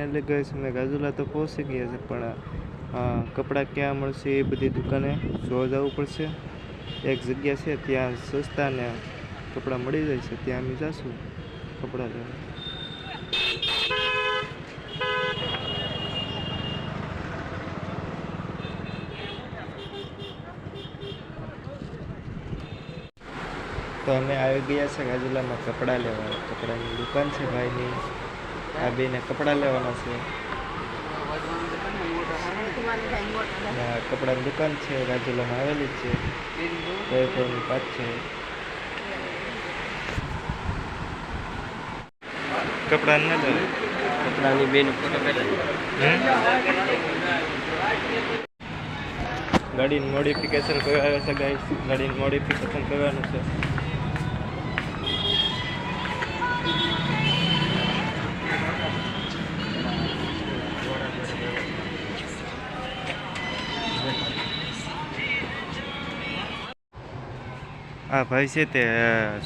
Finally ગઈ અમે ગાજુલા તો પહોંચી ગયા છે, પણ કપડાં ક્યાં મળશે એ બધી દુકાને જોવા જવું પડશે. એક જગ્યા છે, ત્યાં સસ્તાને કપડાં મળી જાય છે, ત્યાં અમે જઈશું કપડાં લેવા. તો અમે આવી ગયા છે ગાજુલામાં કપડાં લેવા. કપડાની દુકાન છે ભાઈની. આ બેને કપડાં લેવાના છે. કપડાની દુકાન છે રાજુલામાં આવેલી જ છે. વૈભવની પાછળ કપડાં ના લેવા કપડાની બેન ગાડીનું મોડિફિકેશન કરાવે છે ગાઈસ. ગાડીનું મોડિફિકેશન કરવાનું છે. આ ભાઈ છે તે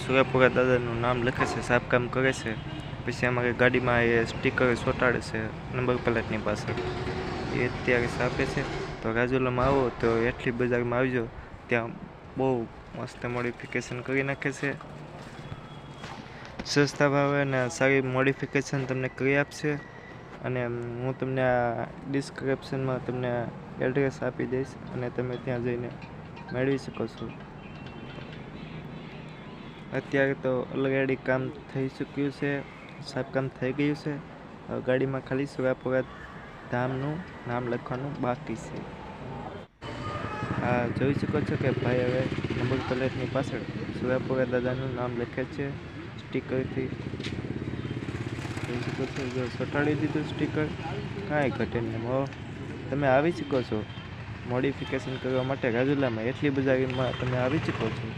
સુરેપુરા દાદાનું નામ લખે છે સાફકામ કરે છે. પછી અમારી ગાડીમાં એ સ્ટીકર ચોંટાડે છે નંબર પ્લેટની પાસે એ અત્યારે સાપે છે. તો રાજુલામાં આવો, તો એટલી બજારમાં આવજો. ત્યાં બહુ મસ્ત મોડિફિકેશન કરી નાખે છે. સસ્તા ભાવે અને સારી મોડિફિકેશન તમને કરી આપશે. અને હું તમને આ ડિસ્ક્રિપ્શનમાં તમને એડ્રેસ આપી દઈશ અને તમે ત્યાં જઈને મેળવી શકો છો. અત્યારે તો ઓલરેડી કામ થઈ ચૂક્યું છે સાફકામ થઈ ગયું છે. ગાડીમાં ખાલી સુરાપુરા ધામનું નામ લખવાનું બાકી છે. હા, જોઈ શકો છો કે ભાઈ હવે નંબર પ્લેટની પાછળ સુરાપુરા દાદાનું નામ લખે છે, સ્ટીકરથી. જોઈ શકો છો, જો સટાડી દીધું સ્ટીકર, કાંઈ ઘટે નહીં તમે આવી શકો છો. મોડિફિકેશન કરવા માટે રાજુલામાં એટલી બજારમાં તમે આવી શકો છો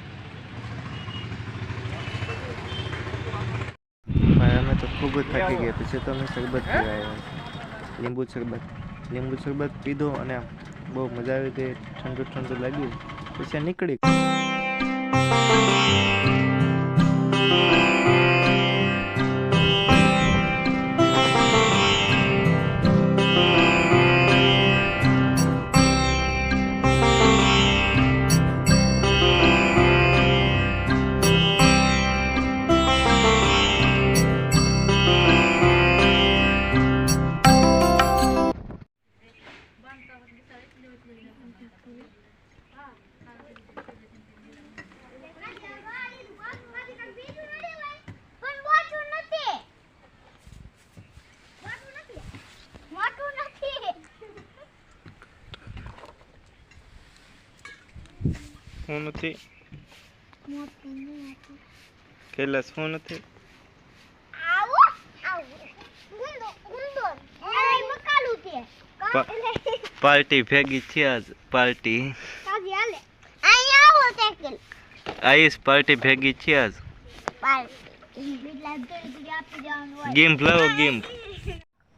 ભાઈ અમે તો ખૂબ જ થાકી ગયા પછી તો અમે શરબત પીવા લીંબુ શરબત. લીંબુ શરબત પીધો અને બહુ મજા આવી ગઈ, ઠંડુ ઠંડુ લાગ્યું. પછી નીકળી. હું નથી. કૈલાસ હું નથી. પાર્ટી ભેગી છે આજ પાર્ટી. આઈસ પાર્ટી ભેગી છે આજ. પાલ બીટલા ઘડી આપી જવાનું હોય. ગેમ લાવો ગેમ.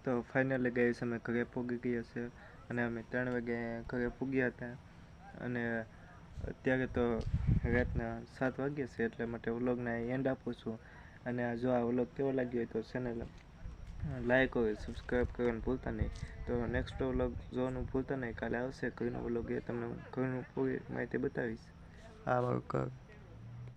તો ફાઇનલી ગઈ અમે ઘરે પૂગી ગયા છે. અને અમે ત્રણ વાગે ઘરે પૂગ્યા હતા. અને અત્યારે તો રાતના સાત વાગ્યા છે, એટલે માટે વ્લોગને એન્ડ આપું છું. અને જો આ વ્લોગ કેવો લાગ્યો હોય તો ચેનલ લાઈક હોય સબસ્ક્રાઈબ કરવાનું ભૂલતા નહીં. તો નેક્સ્ટ વ્લોગ જોવાનું ભૂલતા નહીં. કાલે આવશે ઘરનું વ્લોગ, એ તમને ઘરનું પૂરી માહિતી બતાવીશ. આ મારું